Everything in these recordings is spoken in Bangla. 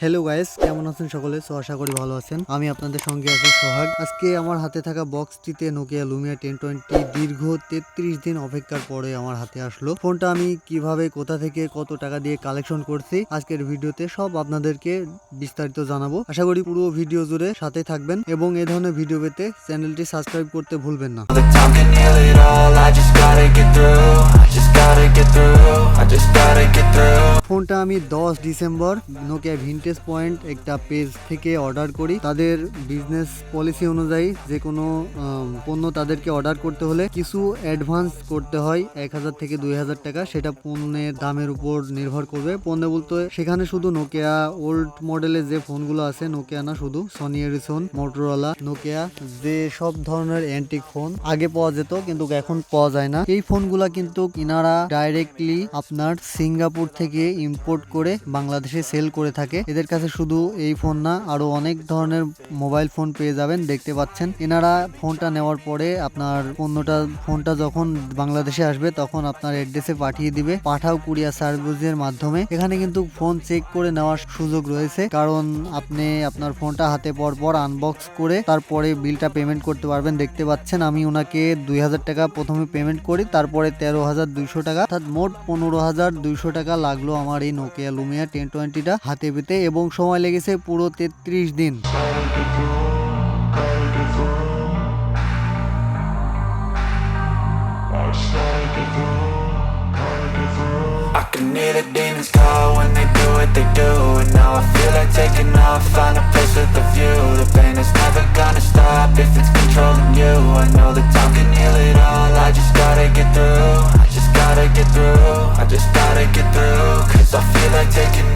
হ্যালো গাইস কেমন আছেন সকলে? সো আশা করি ভালো আছেন। আমি আপনাদের সঙ্গে আছি সোহাগ। আজকে আমার হাতে থাকা বক্সটিতে নোকিয়া লুমিয়া টেন টোয়েন্টি দীর্ঘ তেত্রিশ দিন অপেক্ষার পরে আমার হাতে আসলো। ফোনটা আমি কীভাবে কোথা থেকে কত টাকা দিয়ে কালেকশন করছি আজকের ভিডিওতে সব আপনাদেরকে বিস্তারিত জানাব। আশা করি পুরো ভিডিও জুড়ে সাথে থাকবেন এবং এই ধরনের ভিডিও পেতে চ্যানেলটি সাবস্ক্রাইব করতে ভুলবেন না। ফোনটা আমি দশ ডিসেম্বর নোকিয়া ভিনটেজ পয়েন্ট একটা পেজ থেকে অর্ডার করি। তাদের বিজনেস পলিসি অনুযায়ী যে কোনো পণ্য তাদেরকে অর্ডার করতে হলে কিছু অ্যাডভান্স করতে হয়, এক হাজার থেকে দুই হাজার টাকা। সেটা পণ্যের দামের উপর নির্ভর করবে। পণ্য বলতে সেখানে শুধু নোকিয়া ওল্ড মডেলের যে ফোনগুলো আছে নোকিয়া না শুধু সনি এরিসন মোটরোলা নোকিয়া যে সব ধরনের অ্যান্টিক ফোন আগে পাওয়া যেত কিন্তু এখন পাওয়া যায় না। এই ফোনগুলা কিন্তু ইনারা ডাইরেক্টলি আপনার সিঙ্গাপুর থেকে ইম্পোর্ট করে বাংলাদেশে সেল করে থাকে। এদের কাছে শুধু এই ফোন না, আরও অনেক ধরনের মোবাইল ফোন পেয়ে যাবেন, দেখতে পাচ্ছেন। এনারা ফোনটা নেওয়ার পরে আপনার পণ্যটা ফোনটা যখন বাংলাদেশে আসবে, তখন আপনার অ্যাড্রেসে পাঠিয়ে দিবে। পাঠাও কুরিয়ার সার্ভিসের মাধ্যমে। এখানে কিন্তু ফোন চেক করে নেওয়ার সুযোগ রয়েছে, কারণ আপনি আপনার ফোনটা হাতে পর পর আনবক্স করে তারপরে বিলটা পেমেন্ট করতে পারবেন। দেখতে পাচ্ছেন, আমি ওনাকে দুই হাজার টাকা প্রথমে পেমেন্ট করি, তারপরে তেরো হাজার দুইশো টাকা, অর্থাৎ মোট পনেরো হাজার দুইশো টাকা লাগল আমার এই নোকিয়া লুমিয়া টেন টোয়েন্টিটা হাতে পেতে। এবং সময় লেগেছে পুরো তেত্রিশ দিন I can hear the demons call when they do what they do And now I feel like taking off, find a place with a view The pain is never gonna stop if it's controlling you I know that time can heal it all, I just gotta get through I just gotta get through, I just gotta get through Cause I feel like taking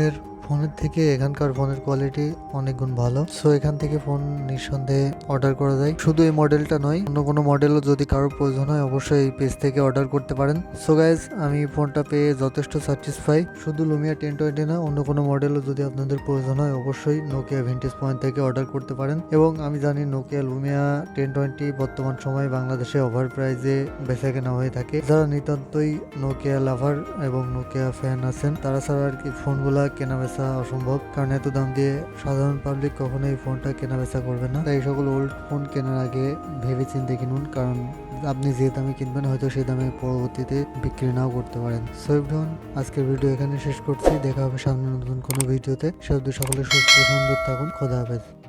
demektir. ফোনের থেকে এখানকার ফোনের কোয়ালিটি অনেক গুণ ভালো। সো এখান থেকে ফোন নিঃসন্দেহে অর্ডার করা যায় শুধু এই মডেলটা নয়, অন্য কোনো মডেলও যদি কারোর প্রয়োজন হয়, অবশ্যই এই পেজ থেকে অর্ডার করতে পারেন। সো গাইজ আমি ফোনটা পেয়ে যথেষ্ট স্যাটিসফাই শুধু লুমিয়া টেন টোয়েন্টি না, অন্য কোনো মডেলও যদি আপনাদের প্রয়োজন হয়, অবশ্যই নোকিয়া ভিন্টেজ পয়েন্ট থেকে অর্ডার করতে পারেন। এবং আমি জানি নোকিয়া লুমিয়া টেন টোয়েন্টি বর্তমান সময়ে বাংলাদেশে ওভার প্রাইজে বেচা কেনা হয়ে থাকে। যারা নিতান্তই নোকিয়া লাভার এবং নোকিয়া ফ্যান আছেন, তারা ছাড়া আর কি ফোনগুলা কেনা বেচা অসম্ভব কারণ এত দাম দিয়ে সাধারণ পাবলিক কখনো এই ফোনটা কেনা বেচা করবে না। তাই সকল ওল্ড ফোন কেনার আগে ভেবে চিন্তে কিনুন। কারণ আপনি যে দামে কিনবেন, হয়তো সেই দামে পরবর্তীতে বিক্রি নাও করতে পারেন। সোয়েবডন আজকের ভিডিও এখানে শেষ করছি। দেখা হবে সামনে নতুন কোনো ভিডিওতে সে সকলে সুস্থ সুন্দর থাকুন। খোদা হাফেজ।